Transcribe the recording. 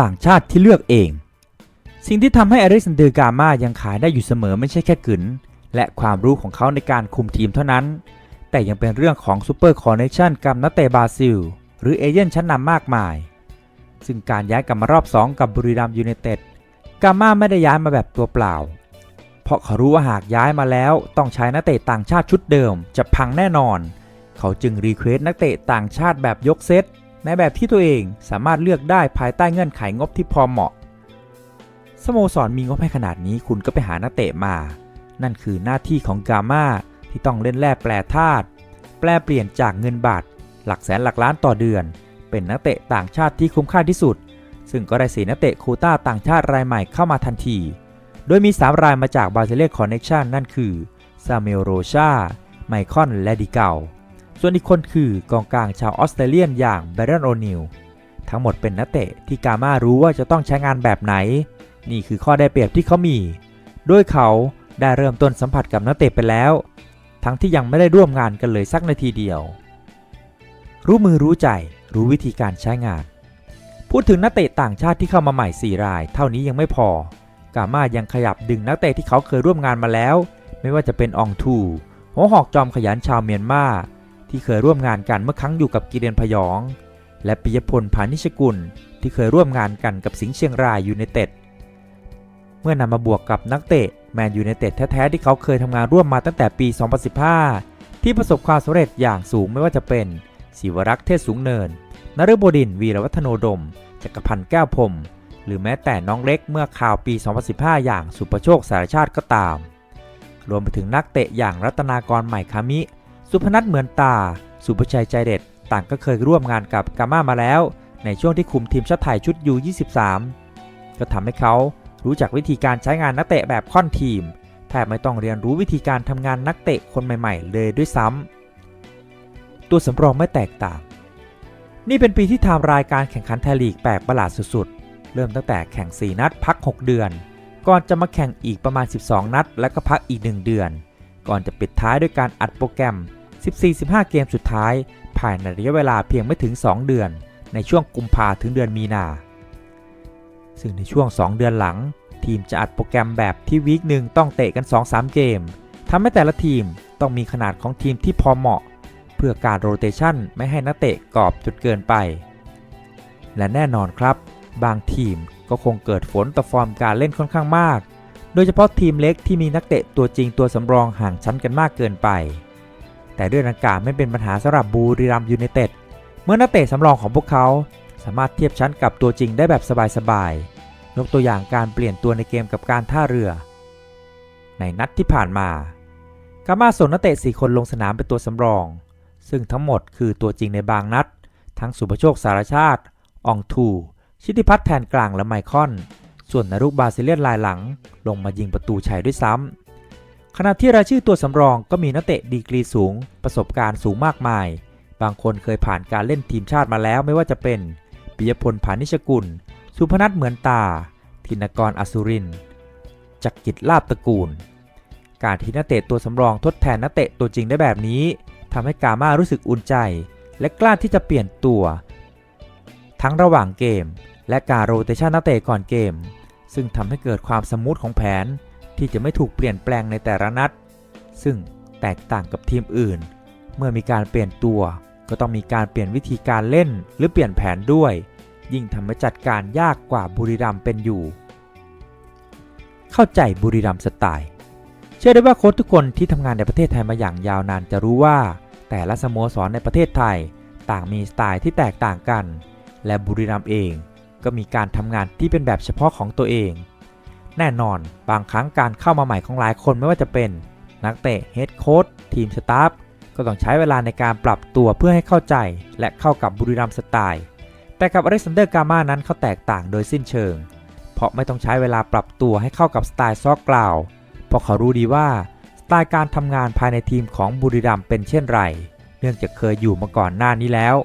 ต่างชาติที่เลือกเอง สิ่งที่ทำให้อเล็กซานเดอร์กามายังขายได้อยู่เสมอไม่ใช่แค่กึนและความรู้ของเขาในการคุมทีมเท่านั้น แต่ยังเป็นเรื่องของซูเปอร์คอนเนคชั่นกับนักเตะบราซิล หรือเอเย่นชั้นนำมากมาย ซึ่งการย้ายกลับมารอบ 2 กับบุรีรัมย์ยูไนเต็ดกามาไม่ได้ย้ายมาแบบตัวเปล่า เพราะเขารู้ว่าหากย้ายมาแล้วต้องใช้นักเตะต่างชาติชุดเดิมจะพังแน่นอน เขาจึงรีเควสต์นักเตะต่างชาติแบบยกเซต ในแบบที่ตัวเองสามารถเลือกได้ภายใต้เงื่อนไขงบที่พอเหมาะ สโมสรมีงบให้ขนาดนี้คุณก็ไปหานักเตะมา นั่นคือหน้าที่ของกามาที่ต้องเล่นแร่แปรธาตุแปลเปลี่ยนจากเงินบาท หลักแสนหลักล้านต่อเดือน เป็นนักเตะต่างชาติที่คุ้มค่าที่สุด ซึ่งก็ได้สีนักเตะโควต้าต่างชาติรายใหม่เข้ามาทันที โดยมี 3 รายมาจากบาซิเลียคอนเน t ชันนั่นคือซาเมลโรชาไมคอนและดิเกา ส่วนอีกคนคือกองกลางชาวออสเตรเลียนอย่างแบรนโอนิลทั้งหมดเป็นนักเตะที่กาม่ารู้ว่าจะต้องใช้งานแบบไหน นี่คือข้อได้เปรียบที่เขามี โดยเขาได้เริ่มต้นสัมผัสกับนักเตะไปแล้ว ทั้งที่ยังไม่ได้ร่วมงานกันเลยสักนาทีเดียว รู้มือรู้ใจรู้วิธีการใช้งาน พูดถึงนักเตะต่างชาติที่เข้ามาใหม่ 4 ราย เท่านี้ยังไม่พอ กาม่ายังขยับดึงนักเตะที่เขาเคยร่วมงานมาแล้ว ไม่ว่าจะเป็นอองทูหัวหอกจอมขยันชาวเมียนมา ที่เคยร่วมงานกันเมื่อครั้งอยู่กับกีเดนพยอง และปิยพลพานิชกุลที่เคยร่วมงานกันกับสิงห์เชียงรายยูไนเต็ดเมื่อนำมาบวกกับนักเตะแมนยูไนเต็ดแท้ๆที่เขาเคยทำงานร่วมมาตั้งแต่ปี 2015 ที่ประสบความสำเร็จอย่างสูงไม่ว่าจะเป็นศิวรักษ์เทศสูงเนินนฤบดินวีรวัฒโนดม จักรพันธ์แก้วพรมหรือแม้แต่น้องเล็กเมื่อข่าวปี 2015 อย่างสุประโชคสารชาติก็ตาม รวมไปถึงนักเตะอย่างรัตนากรใหม่คามิ สุพนัทเหมือนตา สุภชัยใจเด็ด ต่างก็เคยร่วมงานกับกาม่ามาแล้ว ในช่วงที่คุมทีมชาติไทยชุดยู23 ก็ทำให้เขารู้จักวิธีการใช้งานนักเตะแบบค่อนทีมแทบไม่ต้องเรียนรู้วิธีการทำงานนักเตะคนใหม่ๆ เลยด้วยซ้ำตัวสำรองไม่แตกต่าง นี่เป็นปีที่ทำรายการแข่งขันไทยลีกแปลกประหลาดสุดๆ เริ่มตั้งแต่แข่ง 4 นัดพัก 6 เดือน ก่อนจะมาแข่งอีกประมาณ 12 นัด แล้วก็พักอีก 1 เดือน ก่อนจะปิดท้ายด้วยการอัดโปรแกรม 14-15 เกมสุดท้าย ภายในระยะเวลาเพียงไม่ถึง 2 เดือน ในช่วงกุมภาถึงเดือนมีนา ซึ่งในช่วง 2 เดือนหลัง ทีมจะอัดโปรแกรมแบบที่วีคหนึ่งต้องเตะกัน 2-3 เกมทำให้แต่ละทีมต้องมีขนาดของทีมที่พอเหมาะ เพื่อการโรเตชันไม่ให้นักเตะกรอบจนเกินไป และแน่นอนครับ บางทีมก็คงเกิดฝนต่อฟอร์มการเล่นค่อนข้างมาก โดยเฉพาะทีมเล็กที่มีนักเตะตัวจริงตัวสำรองห่างชั้นกันมากเกินไป แต่เรื่องดังกล่าวไม่เป็นปัญหาสำหรับบูรีรัมยูไนเต็ดเมื่อนักเตะสำรองของพวกเขาสามารถเทียบชั้นกับตัวจริงได้แบบสบายๆ ยกตัวอย่างการเปลี่ยนตัวในเกมกับการท่าเรือ ในนัดที่ผ่านมา กามาส่งนักเตะ 4 คนลงสนามเป็นตัวสำรอง ซึ่งทั้งหมดคือตัวจริงในบางนัด ทั้งสุภโชคสารชาติ อองทู ชิติพัฒน์แทนกลางและไมคอน ส่วนนารุกบาซิเลียนลายหลัง ลงมายิงประตูชัยด้วยซ้ำ ขณะที่รายชื่อตัวสำรองก็มีนักเตะดีกรีสูง ประสบการณ์สูงมากมาย บางคนเคยผ่านการเล่นทีมชาติมาแล้วไม่ว่าจะเป็นปิยพลผานิชกุล สุพนัทเหมือนตา ธินกรอสุรินจักกิจลาบตระกูล การที่นักเตะตัวสำรองทดแทนนักเตะตัวจริงได้แบบนี้ทำให้กามารู้สึกอุ่นใจ และกล้าที่จะเปลี่ยนตัว ทั้งระหว่างเกม และการโรเตชันนักเตะก่อนเกม ซึ่งทำให้เกิดความสมูทของแผน ที่จะไม่ถูกเปลี่ยนแปลงในแต่ละนัด ซึ่งแตกต่างกับทีมอื่น เมื่อมีการเปลี่ยนตัว ก็ต้องมีการเปลี่ยนวิธีการเล่นหรือเปลี่ยนแผนด้วย ยิ่งทำให้จัดการยากกว่าบุรีรัมเป็นอยู่ เข้าใจบุรีรัมสไตล์ เชื่อได้ว่าโค้ชทุกคนที่ทำงานในประเทศไทยมาอย่างยาวนานจะรู้ว่า แต่ละสโมสรในประเทศไทย ต่างมีสไตล์ที่แตกต่างกัน และบุรีรัมเองก็มีการทำงานที่เป็นแบบเฉพาะของตัวเอง แน่นอน บางครั้งการเข้ามาใหม่ของหลายคนไม่ว่าจะเป็น นักเตะเฮดโค้ชทีมสตาฟก็ต้องใช้เวลาในการปรับตัวเพื่อให้เข้าใจ และเข้ากับบุรีรัมสไตล์ แต่กับอเล็กซานเดอร์กามานั้นเขาแตกต่างโดยสิ้นเชิง เพราะไม่ต้องใช้เวลาปรับตัวให้เข้ากับสไตล์ซอกกล่าว เพราะเขารู้ดีว่าสไตล์การทำงานภายในทีมของบุรีรัมเป็นเช่นไร เนื่องจากเคยอยู่มาก่อนหน้านี้แล้ว